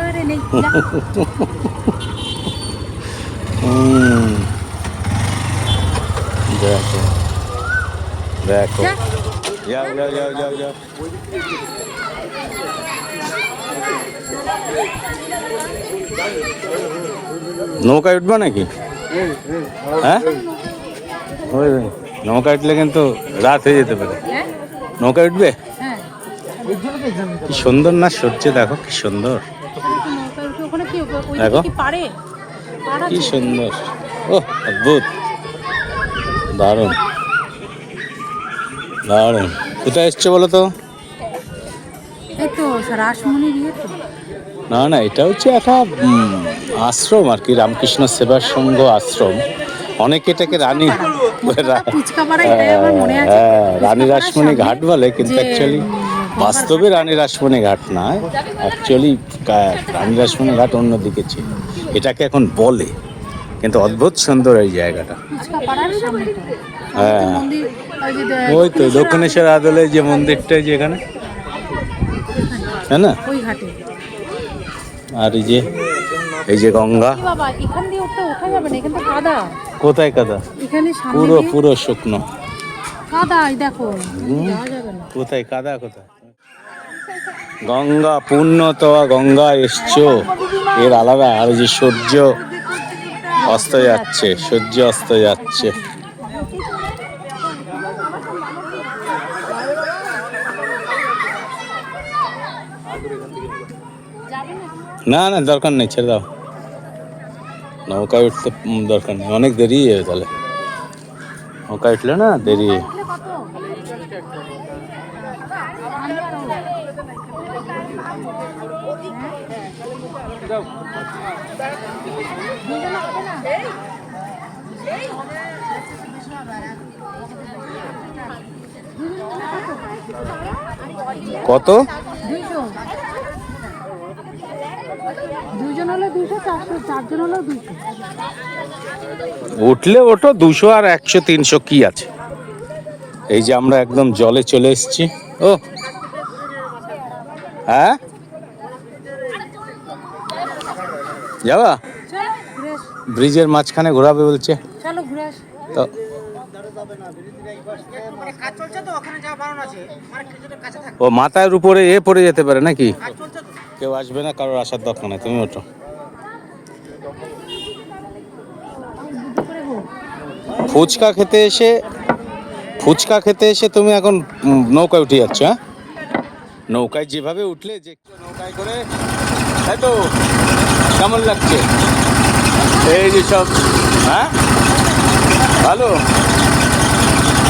আরে নেই যা। হুম। দেখো দেখো যা। যাও যাও যাও যাও যাও নৌকায় উঠবো নাকি হ্যাঁ ওই নৌকায় উঠলে কিন্তু রাত হয়ে যেতে পারে হ্যাঁ নৌকায় উঠবে হ্যাঁ কি সুন্দর না সূর্য? দেখো কি সুন্দর। দেখো। কি? সুন্দর। ও অদ্ভুত। দারুণ। দারুণ। কোথায় এসছো বলো তো? না না এটা হচ্ছে একটা আশ্রম আর কি রামকৃষ্ণ সেবা সংঘ আশ্রম। অনেকে এটাকে রানী হ্যাঁ, ফুচকা রানী রাসমণি ঘাট বলে কিন্তু অ্যাকচুয়ালি বাস্তবে রানী রাসমণি ঘাট না অ্যাকচুয়ালি রানী রাসমণি ঘাট অন্যদিকে ছিল। এটাকে এখন বলে কিন্তু অদ্ভুত সুন্দর এই জায়গাটা। হ্যাঁ। ওই তো দক্ষিণেশ্বর আদলে যে মন্দিরটা যেখানে তাই না? আর এই যে এই যে গঙ্গা। কোথায় কাদা? পুরো পুরো শুকনো। কাদা দেখো। কোথায়? কাদা কোথায়? গঙ্গা পূর্ণতয়া গঙ্গা এসছো। এর আলাদা আর যে সূর্য অস্ত যাচ্ছে, সূর্য অস্ত যাচ্ছে। না না, দরকার নেই, ছেড়ে দাও। নৌকায় উঠতে দরকার নেই। অনেক দেরি তাহলে। নৌকায় উঠলে না দেরি? দুইশো। উঠলে ওঠো দুশো আর একশো তিনশো কি আছে? এই যে আমরা একদম জলে চলে এসেছি। ও। হ্যাঁ? যাবা? ব্রিজের মাঝখানে ঘোরাবে বলছে। তো ও মাথার উপরে এ পড়ে যেতে পারে নাকি? কেউ আসবে না কারোর আসার দরকার নেই তুমি ওঠো। ফুচকা খেতে এসে ফুচকা খেতে এসে তুমি এখন নৌকায় উঠে যাচ্ছ হ্যাঁ? নৌকায় যেভাবে উঠলে যে নৌকায় করে তাই তো? কেমন লাগছে? এই যে সব। হ্যাঁ? ভালো?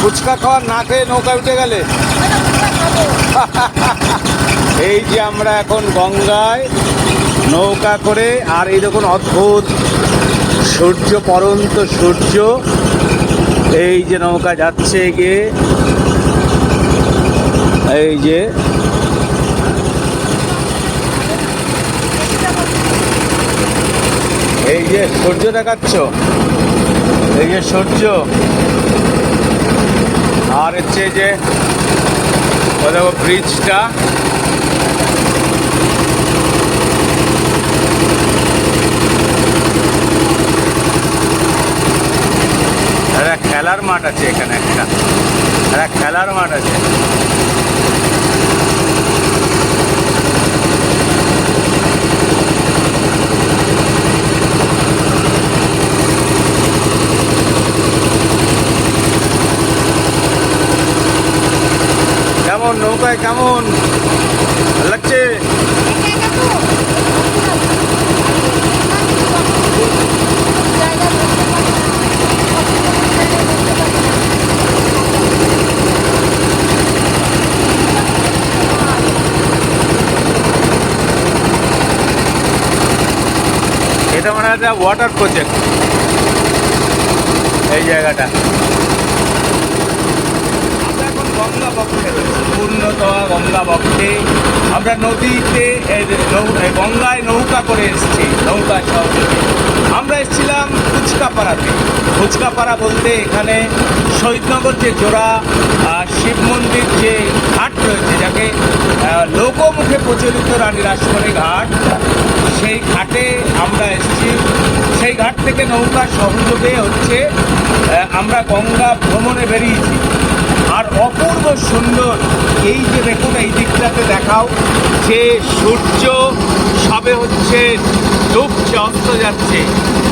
ফুচকা খাওয়ার না খেয়ে নৌকায় উঠে গেলে? এই যে আমরা এখন গঙ্গায় নৌকা করে আর এই দেখুন অদ্ভুত সূর্য পরন্ত সূর্য। এই যে নৌকা যাচ্ছে গিয়ে এই যে যে সূর্য দেখাচ্ছ, এই যে সূর্য। আর হচ্ছে যে দেখো ব্রিজটা খেলার মাঠ আছে এখানে একটা। একটা খেলার মাঠ আছে কেমন নৌকায় কেমন ভালো লাগছে এটা মানে একটা ওয়াটার প্রজেক্ট এই জায়গাটা। এখন গঙ্গা বক্ষে পূর্ণতয়া গঙ্গা বক্ষে আমরা নদীতে গঙ্গায় নৌকা করে এসেছি নৌকা সহযোগে। আমরা এসেছিলাম ফুচকাপাড়াতে ফুচকাপাড়া বলতে এখানে শহীদনগর যে জোড়া শিব মন্দির যে ঘাট রয়েছে, যাকে লোকমুখে প্রচলিত রানী রাসমণি ঘাট, সেই ঘাটে আমরা এসেছি। সেই ঘাট থেকে নৌকা সহযোগে হচ্ছে আমরা গঙ্গা ভ্রমণে বেরিয়েছি। আর অপূর্ব সুন্দর এই যে দেখুন, এই দিকটাতে দেখাও, যে সূর্য, সবে হচ্ছে ডুবছে অস্ত যাচ্ছে,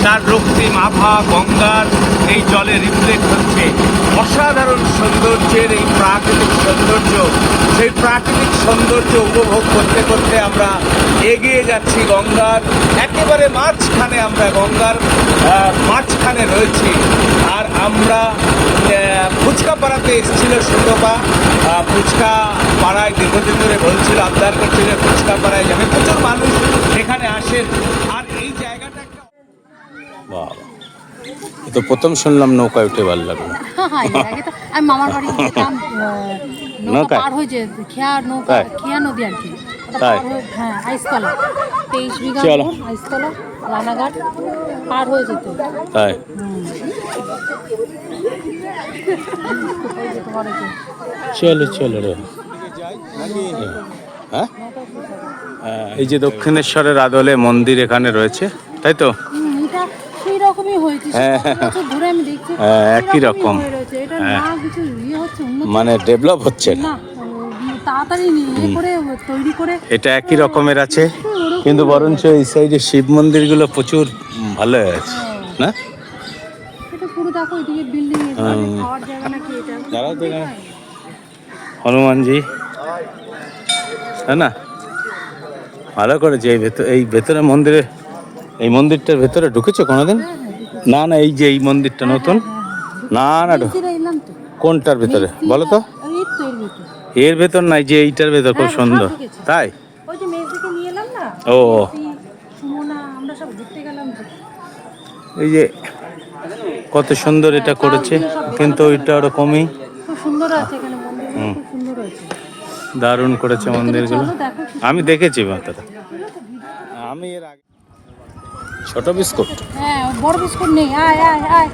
তার রক্তিম আভা, গঙ্গার এই জলে রিফ্লেক্ট হচ্ছে। অসাধারণ সৌন্দর্যের এই প্রাকৃতিক সৌন্দর্য, সেই প্রাকৃতিক সৌন্দর্য উপভোগ করতে করতে আমরা এগিয়ে যাচ্ছি গঙ্গার। একেবারে মাঝখানে আমরা গঙ্গার মাঝখানে রয়েছি। আর আমরা ফুচকা পাড়াতে এসেছিল সুতপা। ফুচকা পাড়ায় দীর্ঘদিন ধরে বলছিল, আবদার করছিল ফুচকা পাড়ায় যাবে। প্রচুর মানুষ এখানে আসেন আর এই জায়গাটা একটা তো প্রথম শুনলাম নৌকায় উঠে ভালো লাগল। হ্যাঁ তো আমি মামার বাড়ি যেতাম নৌকা নৌকায়? পার হয়ে যে খেয়া নৌকা খেয়া নদী আর কি তাই? হ্যাঁ আইসতলা তেইশ বিঘা রানাঘাট পার হয়ে যেত। তাই? চলো চলো রে। হ্যাঁ? হ্যাঁ, এই যে দক্ষিণেশ্বরের আদলে মন্দির এখানে রয়েছে তাই তো? হ্যাঁ, হ্যাঁ, হ্যাঁ, একই রকম। হয়ে হ্যাঁ। না ইয়ে মানে ডেভেলপ হচ্ছে না। না এটা একই রকমের আছে কিন্তু বরঞ্চ এই সাইডে শিব মন্দিরগুলো প্রচুর ভালো আছে না? তো এখানে। হনুমানজি না? ভালো করেছে এই ভেতর এই ভেতরে মন্দিরে এই মন্দিরটার ভেতরে ঢুকেছো কোনোদিন? না না এই যে এই মন্দিরটা নতুন। না না কোনটার ভেতরে? বলো তো। এর ভেতর। নাই যে এইটার ভেতর খুব হ্যাঁ, সুন্দর। তাই? ও। এই যে কত সুন্দর এটা করেছে কিন্তু ওইটা ওরকমই দারুণ করেছে মন্দিরগুলো। আমি দেখেছি মাতাটা আমি এর আগে ছোট বিস্কুট? হ্যাঁ বড় বিস্কুট নেই আয় আয় আয়।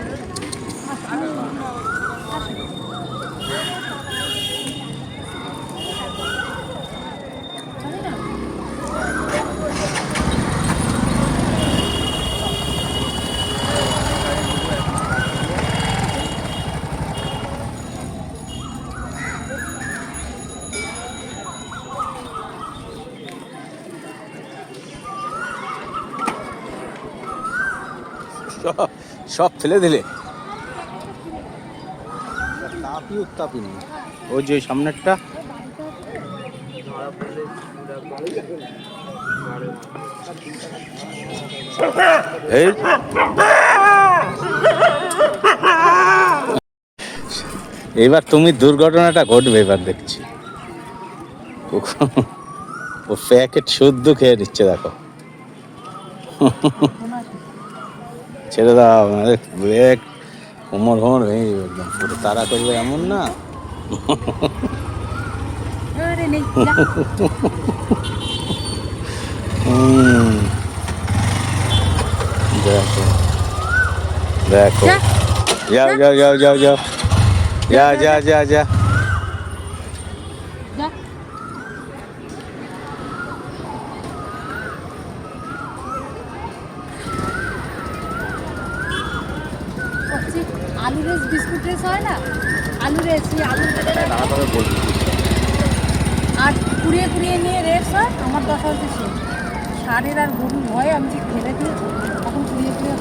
সব- সব ফেলে দিলে। তাপি উত্তাপি নেই। ওই যে সামনেরটা। এবার তুমি দুর্ঘটনাটা ঘটবে এবার দেখছি। ও- ও প্যাকেট শুদ্ধ খেয়ে নিচ্ছে দেখো। ছেড়ে দাও ব্রেক কোমর ফোমর ভেঙে যাবে একদম। পুরো তাড়া করবে এমন না। দেখো। দেখো। যাও যাও যাও যাও যাও। যা যা যা যা। বলছি, আলু রেস বিস্কুট রেস হয় না? আলু রেস সেই আলু আর কুড়িয়ে কুড়িয়ে নিয়ে রেস হয়? আমার দশা হচ্ছে সে সারের আর গরুর ভয়ে আমি যে খেলে দিয়েছি তখন কুড়িয়ে কুড়িয়ে